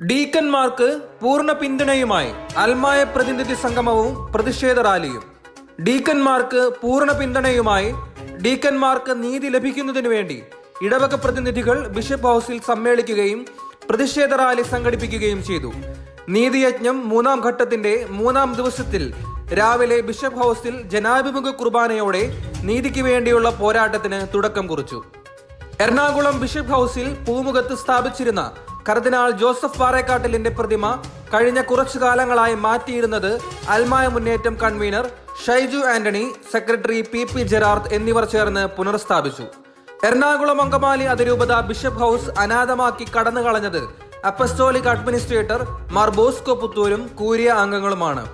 ഡീക്കന്മാർക്ക് പൂർണ പിന്തുണയുമായി അൽമായ പ്രതിനിധി സംഗമവും പ്രതിഷേധ റാലിയും. ഡീക്കന്മാർക്ക് പൂർണ പിന്തുണയുമായി ഡീക്കന്മാർക്ക് നീതി ലഭിക്കുന്നതിനു വേണ്ടി ഇടവക പ്രതിനിധികൾ ബിഷപ്പ് ഹൗസിൽ സമ്മേളിക്കുകയും പ്രതിഷേധ റാലി സംഘടിപ്പിക്കുകയും ചെയ്തു. നീതിയജ്ഞം മൂന്നാം ഘട്ടത്തിന്റെ മൂന്നാം ദിവസത്തിൽ രാവിലെ ബിഷപ്പ് ഹൗസിൽ ജനാഭിമുഖ കുർബാനയോടെ നീതിക്ക് വേണ്ടിയുള്ള പോരാട്ടത്തിന് തുടക്കം കുറിച്ചു. എറണാകുളം ബിഷപ്പ് ഹൗസിൽ പൂമുഖത്ത് സ്ഥാപിച്ചിരുന്ന കർദിനാൾ ജോസഫ് പാറേക്കാട്ടിലിന്റെ പ്രതിമ കഴിഞ്ഞ കുറച്ചു കാലങ്ങളായി മാറ്റിയിരുന്നത് അൽമായ മുന്നേറ്റം convener Shaiju Antony secretary P P Gerard എന്നിവർ ചേർന്ന് പുനർസ്ഥാപിച്ചു. എറണാകുളം അങ്കമാലി അതിരൂപത ബിഷപ്പ് ഹൗസ് അനാഥമാക്കി കടന്നു കളഞ്ഞത് അഡ്മിനിസ്ട്രേറ്റർ മാർ ബോസ്കോ പുത്തൂരും കൂരിയ അംഗങ്ങളുമാണ്.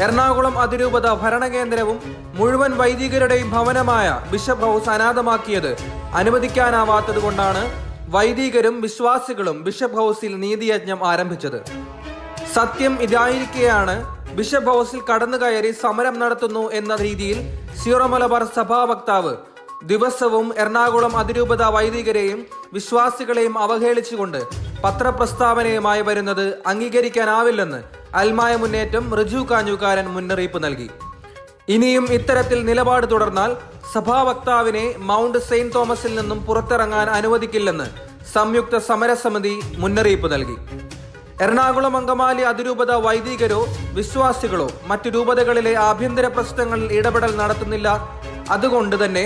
എറണാകുളം അതിരൂപത ഭരണകേന്ദ്രവും മുഴുവൻ വൈദികരുടെയും ഭവനമായ ബിഷപ്പ് ഹൗസ് അനാഥമാക്കിയത് അനുവദിക്കാനാവാത്തതുകൊണ്ടാണ് വൈദികരും വിശ്വാസികളും ബിഷപ്പ് ഹൗസിൽ നീതിയജ്ഞം ആരംഭിച്ചത്. സത്യം ഇതായിരിക്കെയാണ് ബിഷപ്പ് ഹൗസിൽ കടന്നു കയറി സമരം നടത്തുന്നു എന്ന രീതിയിൽ സീറോ മലബാർ സഭാ വക്താവ് ദിവസവും എറണാകുളം അതിരൂപത വൈദികരെയും വിശ്വാസികളെയും അവഹേളിച്ചുകൊണ്ട് പത്രപ്രസ്താവനയുമായി വരുന്നത് അംഗീകരിക്കാനാവില്ലെന്ന് അൽമായ മുന്നേറ്റം റിജു കാഞ്ഞുകാരൻ മുന്നറിയിപ്പ് നൽകി. ഇനിയും ഇത്തരത്തിൽ നിലപാട് തുടർന്നാൽ സഭാ വക്താവിനെ മൗണ്ട് സെയിന്റ് തോമസിൽ നിന്നും പുറത്തിറങ്ങാൻ അനുവദിക്കില്ലെന്ന് സംയുക്ത സമരസമിതി മുന്നറിയിപ്പ് നൽകി. എറണാകുളം അങ്കമാലി അതിരൂപത വൈദികരോ വിശ്വാസികളോ മറ്റു രൂപതകളിലെ ആഭ്യന്തര പ്രശ്നങ്ങളിൽ ഇടപെടൽ നടത്തുന്നില്ല. അതുകൊണ്ട് തന്നെ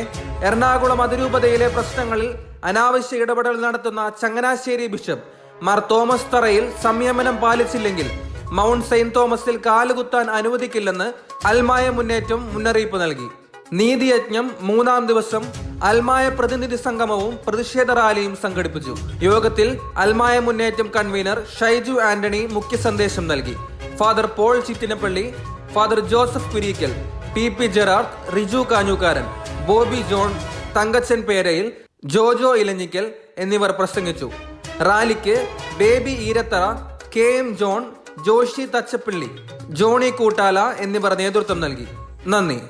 എറണാകുളം അതിരൂപതയിലെ പ്രശ്നങ്ങളിൽ അനാവശ്യ ഇടപെടൽ നടത്തുന്ന ചങ്ങനാശ്ശേരി ബിഷപ്പ് മാർ തോമസ് തറയിൽ സംയമനം പാലിച്ചില്ലെങ്കിൽ മൗണ്ട് സെയിന്റ് തോമസിൽ കാലുകുത്താൻ അനുവദിക്കില്ലെന്ന് അൽമായ മുന്നേറ്റം മുന്നറിയിപ്പ് നൽകി. നീതിയജ്ഞം മൂന്നാം ദിവസം അൽമായ പ്രതിനിധി സംഗമവും പ്രതിഷേധ റാലിയും സംഘടിപ്പിച്ചു. യോഗത്തിൽ അൽമായ മുന്നേറ്റം കൺവീനർ ഷൈജു ആന്റണി മുഖ്യ സന്ദേശം നൽകി. Father Paul Chittinappilly father Joseph Kureekkal P P Gerard Riju Kanjukaran Bobby John Thankachan Perayil Jojo Elanjikkal എന്നിവർ പ്രസംഗിച്ചു. റാലിക്ക് ബേബി ഈരത്തറ കെ എം ജോൺ ജോഷി തച്ചപ്പള്ളി ജോണി കൂട്ടാല എന്നിവർ നേതൃത്വം നൽകി. നന്ദി.